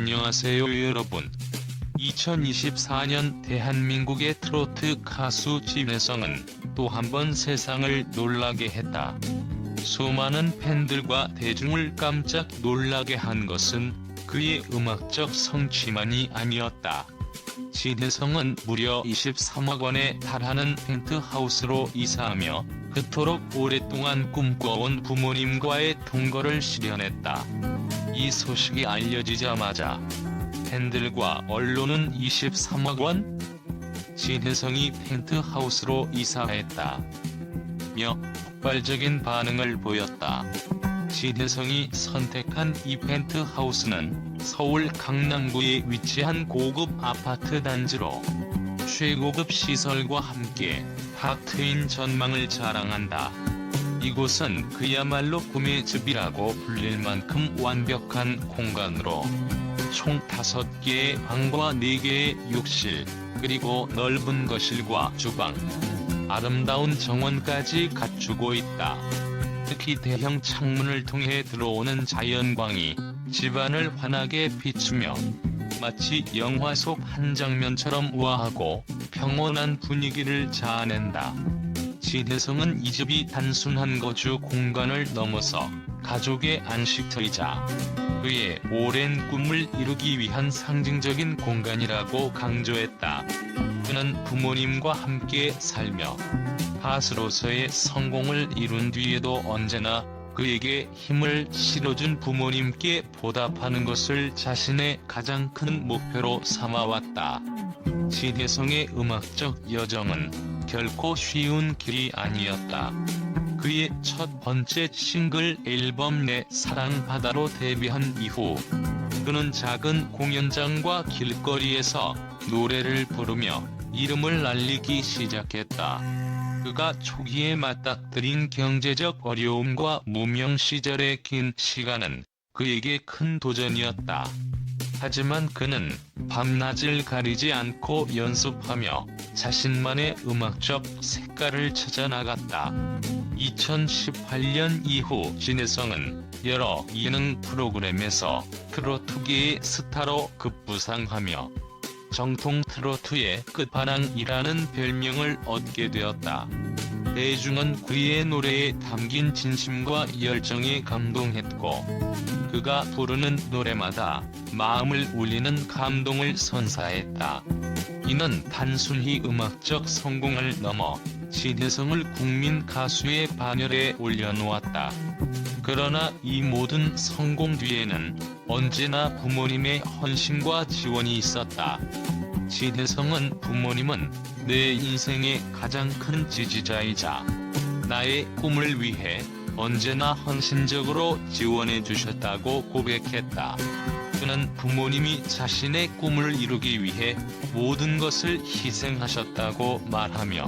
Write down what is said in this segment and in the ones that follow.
안녕하세요 여러분. 2024년 대한민국의 트로트 가수 진혜성은 또 한 번 세상을 놀라게 했다. 수많은 팬들과 대중을 깜짝 놀라게 한 것은 그의 음악적 성취만이 아니었다. 진혜성은 무려 23억 원에 달하는 펜트하우스로 이사하며 그토록 오랫동안 꿈꿔온 부모님과의 동거를 실현했다. 이 소식이 알려지자마자 팬들과 언론은 23억 원? 진혜성이 펜트하우스로 이사했다. 며 폭발적인 반응을 보였다. 진혜성이 선택한 이 펜트하우스는 서울 강남구에 위치한 고급 아파트 단지로 최고급 시설과 함께 탁 트인 전망을 자랑한다. 이곳은 그야말로 꿈의 집이라고 불릴 만큼 완벽한 공간으로 총 5개의 방과 4개의 욕실, 그리고 넓은 거실과 주방, 아름다운 정원까지 갖추고 있다. 특히 대형 창문을 통해 들어오는 자연광이 집안을 환하게 비추며 마치 영화 속 한 장면처럼 우아하고 평온한 분위기를 자아낸다. 진혜성은 이 집이 단순한 거주 공간을 넘어서 가족의 안식처이자 그의 오랜 꿈을 이루기 위한 상징적인 공간이라고 강조했다. 그는 부모님과 함께 살며 가수로서의 성공을 이룬 뒤에도 언제나 그에게 힘을 실어준 부모님께 보답하는 것을 자신의 가장 큰 목표로 삼아왔다. 진혜성의 음악적 여정은 결코 쉬운 길이 아니었다. 그의 첫 번째 싱글 앨범 내 사랑 바다로 데뷔한 이후 그는 작은 공연장과 길거리에서 노래를 부르며 이름을 날리기 시작했다. 그가 초기에 맞닥뜨린 경제적 어려움과 무명 시절의 긴 시간은 그에게 큰 도전이었다. 하지만 그는 밤낮을 가리지 않고 연습하며 자신만의 음악적 색깔을 찾아 나갔다. 2018년 이후 진혜성은 여러 예능 프로그램에서 트로트계의 스타로 급부상하며 정통 트로트의 끝판왕이라는 별명을 얻게 되었다. 대중은 그의 노래에 담긴 진심과 열정에 감동했고 그가 부르는 노래마다 마음을 울리는 감동을 선사했다. 이는 단순히 음악적 성공을 넘어 진혜성을 국민 가수의 반열에 올려놓았다. 그러나 이 모든 성공 뒤에는 언제나 부모님의 헌신과 지원이 있었다. 진혜성은 부모님은 내 인생의 가장 큰 지지자이자 나의 꿈을 위해 언제나 헌신적으로 지원해 주셨다고 고백했다. 그는 부모님이 자신의 꿈을 이루기 위해 모든 것을 희생하셨다고 말하며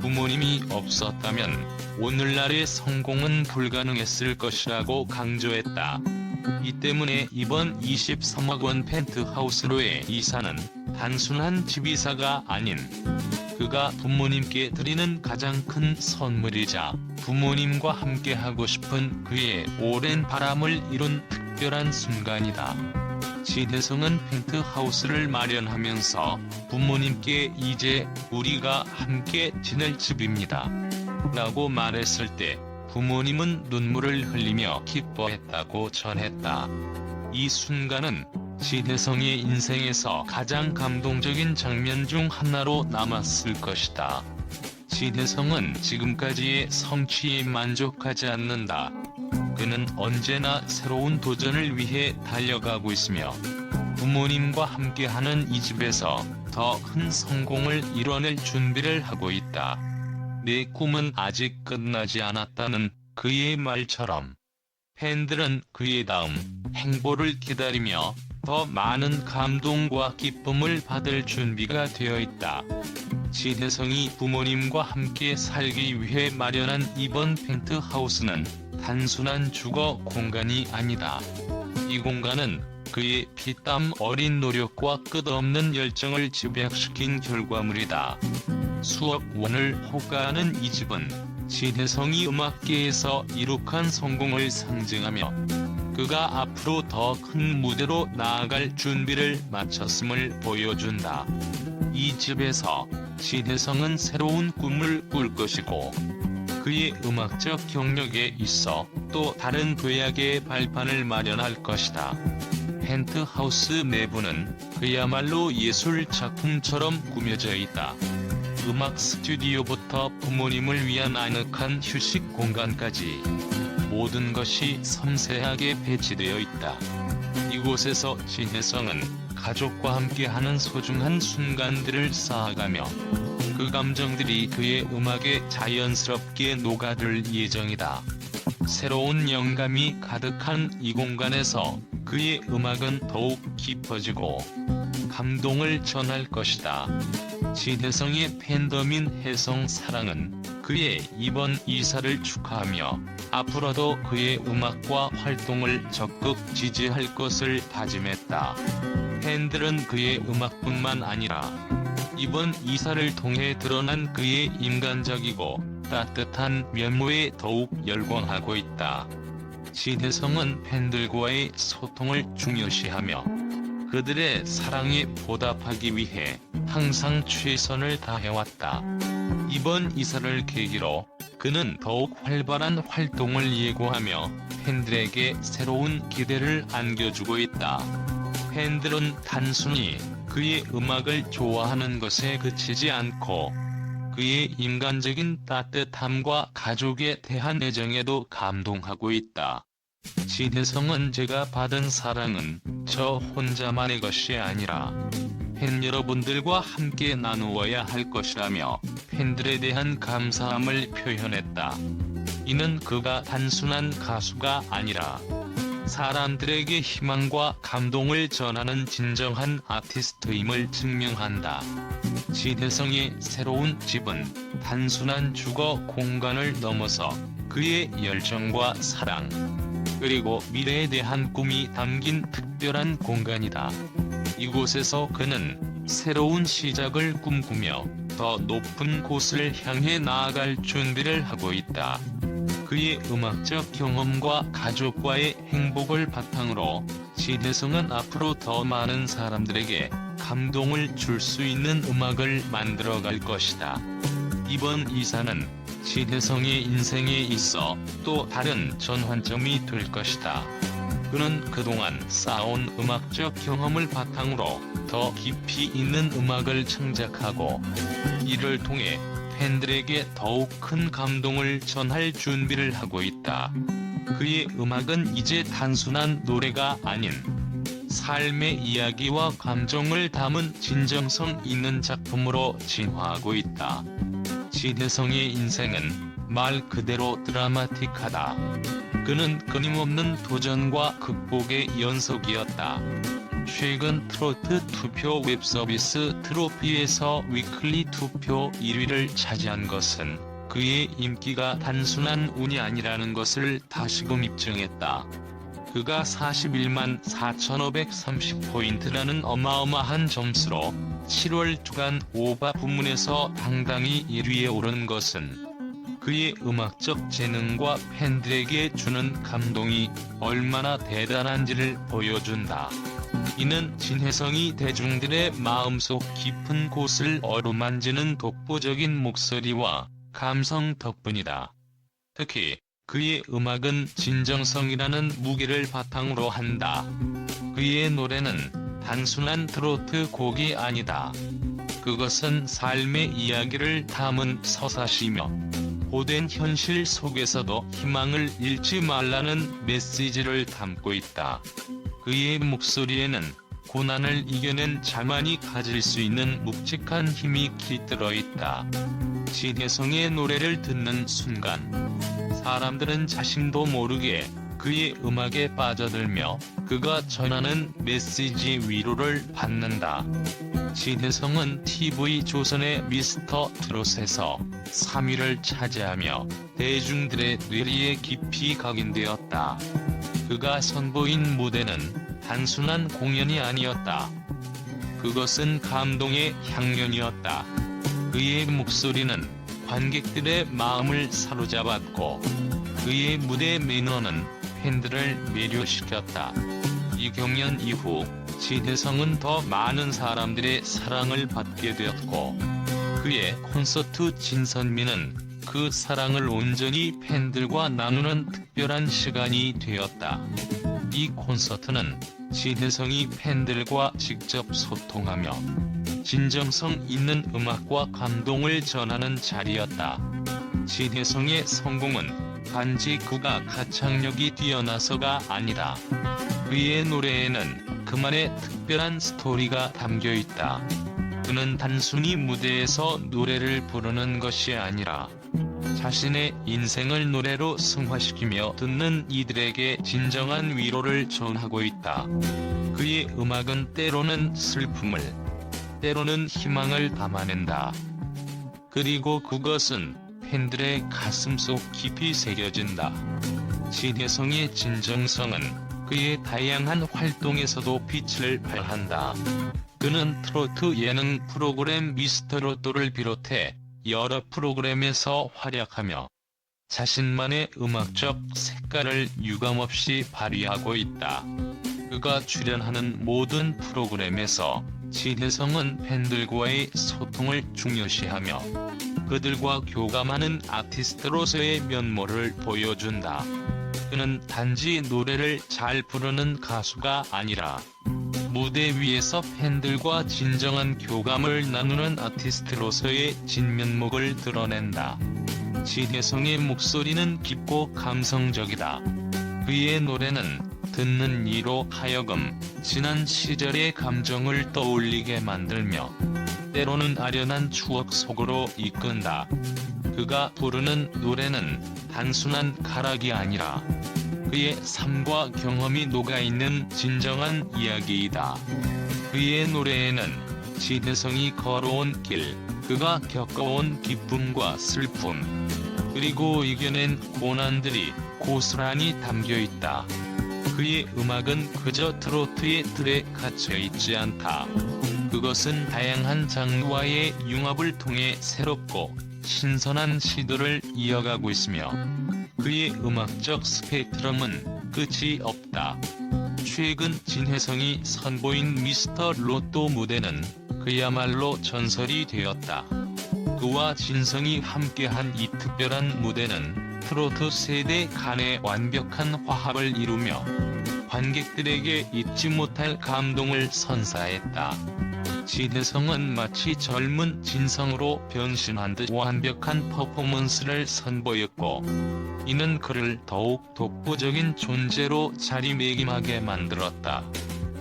부모님이 없었다면 오늘날의 성공은 불가능했을 것이라고 강조했다. 이 때문에 이번 23억 원 펜트하우스로의 이사는 단순한 집이사가 아닌 그가 부모님께 드리는 가장 큰 선물이자 부모님과 함께 하고 싶은 그의 오랜 바람을 이룬 특별한 순간이다. 진혜성은 펜트하우스를 마련하면서 부모님께 이제 우리가 함께 지낼 집입니다. 라고 말했을 때 부모님은 눈물을 흘리며 기뻐했다고 전했다. 이 순간은 진혜성의 인생에서 가장 감동적인 장면 중 하나로 남았을 것이다. 진혜성은 지금까지의 성취에 만족하지 않는다. 그는 언제나 새로운 도전을 위해 달려가고 있으며 부모님과 함께하는 이 집에서 더 큰 성공을 이뤄낼 준비를 하고 있다. 내 꿈은 아직 끝나지 않았다는 그의 말처럼 팬들은 그의 다음 행보를 기다리며 더 많은 감동과 기쁨을 받을 준비가 되어 있다. 진혜성이 부모님과 함께 살기 위해 마련한 이번 펜트하우스는 단순한 주거 공간이 아니다. 이 공간은 그의 피땀 어린 노력과 끝없는 열정을 집약시킨 결과물이다. 수억 원을 호가하는 이 집은 진혜성이 음악계에서 이룩한 성공을 상징하며 그가 앞으로 더 큰 무대로 나아갈 준비를 마쳤음을 보여준다. 이 집에서 신혜성은 새로운 꿈을 꿀 것이고 그의 음악적 경력에 있어 또 다른 도약의 발판을 마련할 것이다. 펜트하우스 내부는 그야말로 예술 작품처럼 꾸며져 있다. 음악 스튜디오부터 부모님을 위한 아늑한 휴식 공간까지 모든 것이 섬세하게 배치되어 있다. 이곳에서 진혜성은 가족과 함께하는 소중한 순간들을 쌓아가며 그 감정들이 그의 음악에 자연스럽게 녹아들 예정이다. 새로운 영감이 가득한 이 공간에서 그의 음악은 더욱 깊어지고 감동을 전할 것이다. 진혜성의 팬덤인 혜성 사랑은 그의 이번 이사를 축하하며 앞으로도 그의 음악과 활동을 적극 지지할 것을 다짐했다. 팬들은 그의 음악뿐만 아니라 이번 이사를 통해 드러난 그의 인간적이고 따뜻한 면모에 더욱 열광하고 있다. 진혜성은 팬들과의 소통을 중요시하며 그들의 사랑에 보답하기 위해 항상 최선을 다해왔다. 이번 이사를 계기로 그는 더욱 활발한 활동을 예고하며 팬들에게 새로운 기대를 안겨주고 있다. 팬들은 단순히 그의 음악을 좋아하는 것에 그치지 않고 그의 인간적인 따뜻함과 가족에 대한 애정에도 감동하고 있다. 진혜성은 제가 받은 사랑은 저 혼자만의 것이 아니라 팬 여러분들과 함께 나누어야 할 것이라며 팬들에 대한 감사함을 표현했다. 이는 그가 단순한 가수가 아니라 사람들에게 희망과 감동을 전하는 진정한 아티스트임을 증명한다. 진혜성의 새로운 집은 단순한 주거 공간을 넘어서 그의 열정과 사랑, 그리고 미래에 대한 꿈이 담긴 특별한 공간이다. 이곳에서 그는 새로운 시작을 꿈꾸며 더 높은 곳을 향해 나아갈 준비를 하고 있다. 그의 음악적 경험과 가족과의 행복을 바탕으로 진혜성은 앞으로 더 많은 사람들에게 감동을 줄 수 있는 음악을 만들어갈 것이다. 이번 이사는 진혜성의 인생에 있어 또 다른 전환점이 될 것이다. 그는 그동안 쌓아온 음악적 경험을 바탕으로 더 깊이 있는 음악을 창작하고 이를 통해 팬들에게 더욱 큰 감동을 전할 준비를 하고 있다. 그의 음악은 이제 단순한 노래가 아닌 삶의 이야기와 감정을 담은 진정성 있는 작품으로 진화하고 있다. 진혜성의 인생은 말 그대로 드라마틱하다. 그는 끊임없는 도전과 극복의 연속이었다. 최근 트로트 투표 웹서비스 트로피에서 위클리 투표 1위를 차지한 것은 그의 인기가 단순한 운이 아니라는 것을 다시금 입증했다. 그가 41만 4,530포인트라는 어마어마한 점수로 7월 주간 오바 부문에서 당당히 1위에 오른 것은 그의 음악적 재능과 팬들에게 주는 감동이 얼마나 대단한지를 보여준다. 이는 진혜성이 대중들의 마음속 깊은 곳을 어루만지는 독보적인 목소리와 감성 덕분이다. 특히 그의 음악은 진정성이라는 무게를 바탕으로 한다. 그의 노래는 단순한 트로트 곡이 아니다. 그것은 삶의 이야기를 담은 서사시며 고된 현실 속에서도 희망을 잃지 말라는 메시지를 담고 있다. 그의 목소리에는 고난을 이겨낸 자만이 가질 수 있는 묵직한 힘이 깃들어 있다. 진혜성의 노래를 듣는 순간 사람들은 자신도 모르게 그의 음악에 빠져들며 그가 전하는 메시지 위로를 받는다. 진혜성은 TV조선의 미스터 트롯에서 3위를 차지하며 대중들의 뇌리에 깊이 각인되었다. 그가 선보인 무대는 단순한 공연이 아니었다. 그것은 감동의 향연이었다. 그의 목소리는 관객들의 마음을 사로잡았고 그의 무대 매너는 팬들을 매료시켰다. 이 경연 이후 진혜성은 더 많은 사람들의 사랑을 받게 되었고 그의 콘서트 진선미는 그 사랑을 온전히 팬들과 나누는 특별한 시간이 되었다. 이 콘서트는 진혜성이 팬들과 직접 소통하며 진정성 있는 음악과 감동을 전하는 자리였다. 진혜성의 성공은 단지 그가 가창력이 뛰어나서가 아니라 그의 노래에는 그만의 특별한 스토리가 담겨 있다. 그는 단순히 무대에서 노래를 부르는 것이 아니라 자신의 인생을 노래로 승화시키며 듣는 이들에게 진정한 위로를 전하고 있다. 그의 음악은 때로는 슬픔을, 때로는 희망을 담아낸다. 그리고 그것은 팬들의 가슴속 깊이 새겨진다. 진혜성의 진정성은 그의 다양한 활동에서도 빛을 발한다. 그는 트로트 예능 프로그램 미스터 로또를 비롯해 여러 프로그램에서 활약하며 자신만의 음악적 색깔을 유감없이 발휘하고 있다. 그가 출연하는 모든 프로그램에서 진혜성은 팬들과의 소통을 중요시하며 그들과 교감하는 아티스트로서의 면모를 보여준다. 그는 단지 노래를 잘 부르는 가수가 아니라 무대 위에서 팬들과 진정한 교감을 나누는 아티스트로서의 진면목을 드러낸다. 진혜성의 목소리는 깊고 감성적이다. 그의 노래는 듣는 이로 하여금 지난 시절의 감정을 떠올리게 만들며 때로는 아련한 추억 속으로 이끈다. 그가 부르는 노래는 단순한 가락이 아니라 그의 삶과 경험이 녹아있는 진정한 이야기이다. 그의 노래에는 진혜성이 걸어온 길, 그가 겪어온 기쁨과 슬픔, 그리고 이겨낸 고난들이 고스란히 담겨 있다. 그의 음악은 그저 트로트의 틀에 갇혀 있지 않다. 그것은 다양한 장르와의 융합을 통해 새롭고 신선한 시도를 이어가고 있으며 그의 음악적 스펙트럼은 끝이 없다. 최근 진혜성이 선보인 미스터 로또 무대는 그야말로 전설이 되었다. 그와 진성이 함께한 이 특별한 무대는 트로트 세대 간의 완벽한 화합을 이루며 관객들에게 잊지 못할 감동을 선사했다. 진혜성은 마치 젊은 진성으로 변신한 듯 완벽한 퍼포먼스를 선보였고 이는 그를 더욱 독보적인 존재로 자리매김하게 만들었다.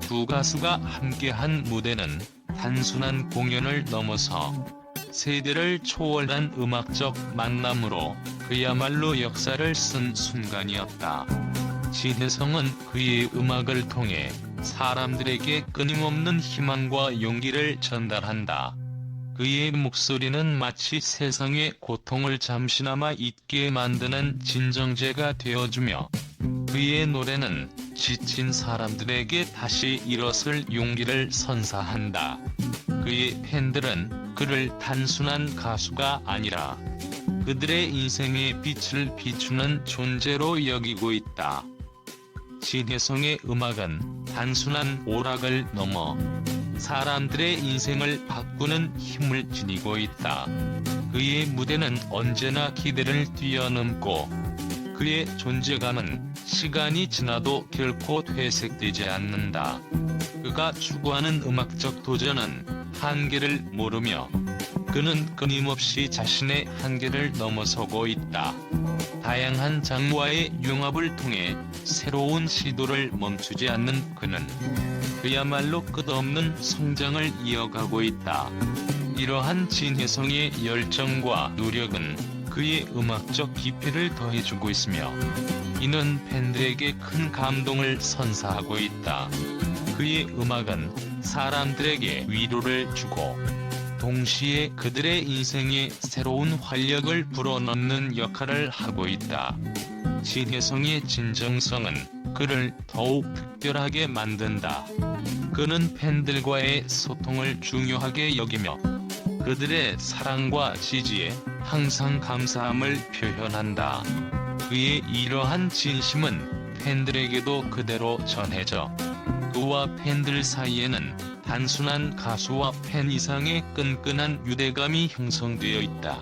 두 가수가 함께한 무대는 단순한 공연을 넘어서 세대를 초월한 음악적 만남으로 그야말로 역사를 쓴 순간이었다. 진혜성은 그의 음악을 통해 사람들에게 끊임없는 희망과 용기를 전달한다. 그의 목소리는 마치 세상의 고통을 잠시나마 잊게 만드는 진정제가 되어주며 그의 노래는 지친 사람들에게 다시 일어설 용기를 선사한다. 그의 팬들은 그를 단순한 가수가 아니라 그들의 인생의 빛을 비추는 존재로 여기고 있다. 진혜성의 음악은 단순한 오락을 넘어 사람들의 인생을 바꾸는 힘을 지니고 있다. 그의 무대는 언제나 기대를 뛰어넘고 그의 존재감은 시간이 지나도 결코 퇴색되지 않는다. 그가 추구하는 음악적 도전은 한계를 모르며 그는 끊임없이 자신의 한계를 넘어서고 있다. 다양한 장르와의 융합을 통해 새로운 시도를 멈추지 않는 그는 그야말로 끝없는 성장을 이어가고 있다. 이러한 진혜성의 열정과 노력은 그의 음악적 깊이를 더해주고 있으며 이는 팬들에게 큰 감동을 선사하고 있다. 그의 음악은 사람들에게 위로를 주고 동시에 그들의 인생에 새로운 활력을 불어넣는 역할을 하고 있다. 진혜성의 진정성은 그를 더욱 특별하게 만든다. 그는 팬들과의 소통을 중요하게 여기며 그들의 사랑과 지지에 항상 감사함을 표현한다. 그의 이러한 진심은 팬들에게도 그대로 전해져 그와 팬들 사이에는 단순한 가수와 팬 이상의 끈끈한 유대감이 형성되어 있다.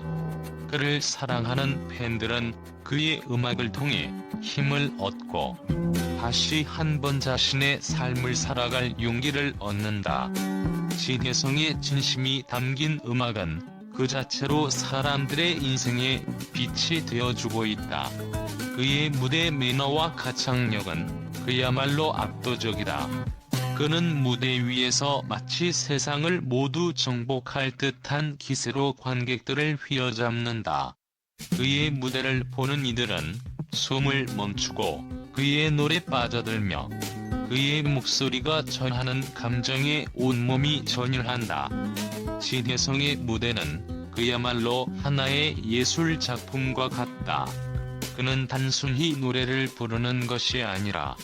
그를 사랑하는 팬들은 그의 음악을 통해 힘을 얻고 다시 한 번 자신의 삶을 살아갈 용기를 얻는다. 진혜성의 진심이 담긴 음악은 그 자체로 사람들의 인생에 빛이 되어주고 있다. 그의 무대 매너와 가창력은 그야말로 압도적이다. 그는 무대 위에서 마치 세상을 모두 정복할 듯한 기세로 관객들을 휘어잡는다. 그의 무대를 보는 이들은 숨을 멈추고 그의 노래 빠져들며 그의 목소리가 전하는 감정에 온몸이 전율한다. 진혜성의 무대는 그야말로 하나의 예술 작품과 같다. 그는 단순히 노래를 부르는 것이 아니라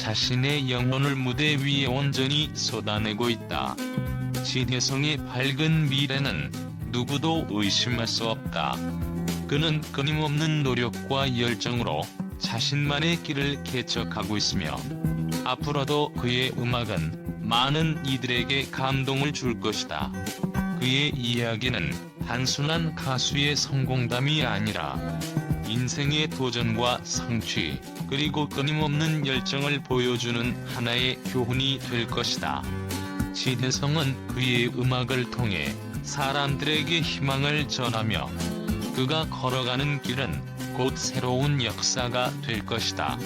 자신의 영혼을 무대 위에 온전히 쏟아내고 있다. 진혜성의 밝은 미래는 누구도 의심할 수 없다. 그는 끊임없는 노력과 열정으로 자신만의 길을 개척하고 있으며 앞으로도 그의 음악은 많은 이들에게 감동을 줄 것이다. 그의 이야기는 단순한 가수의 성공담이 아니라 인생의 도전과 성취, 그리고 끊임없는 열정을 보여주는 하나의 교훈이 될 것이다. 진혜성은 그의 음악을 통해 사람들에게 희망을 전하며 그가 걸어가는 길은 곧 새로운 역사가 될 것이다.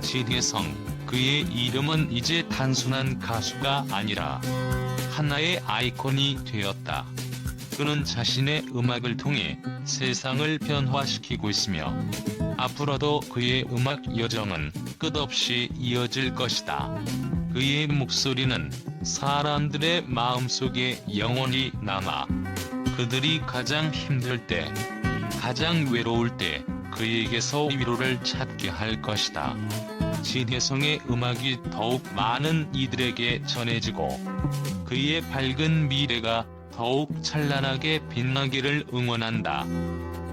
진혜성, 그의 이름은 이제 단순한 가수가 아니라 하나의 아이콘이 되었다. 그는 자신의 음악을 통해 세상을 변화시키고 있으며 앞으로도 그의 음악 여정은 끝없이 이어질 것이다. 그의 목소리는 사람들의 마음속에 영원히 남아 그들이 가장 힘들 때, 가장 외로울 때 그에게서 위로를 찾게 할 것이다. 진혜성의 음악이 더욱 많은 이들에게 전해지고 그의 밝은 미래가 더욱 찬란하게 빛나기를 응원한다.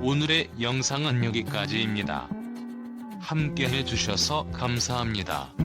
오늘의 영상은 여기까지입니다. 함께 해주셔서 감사합니다.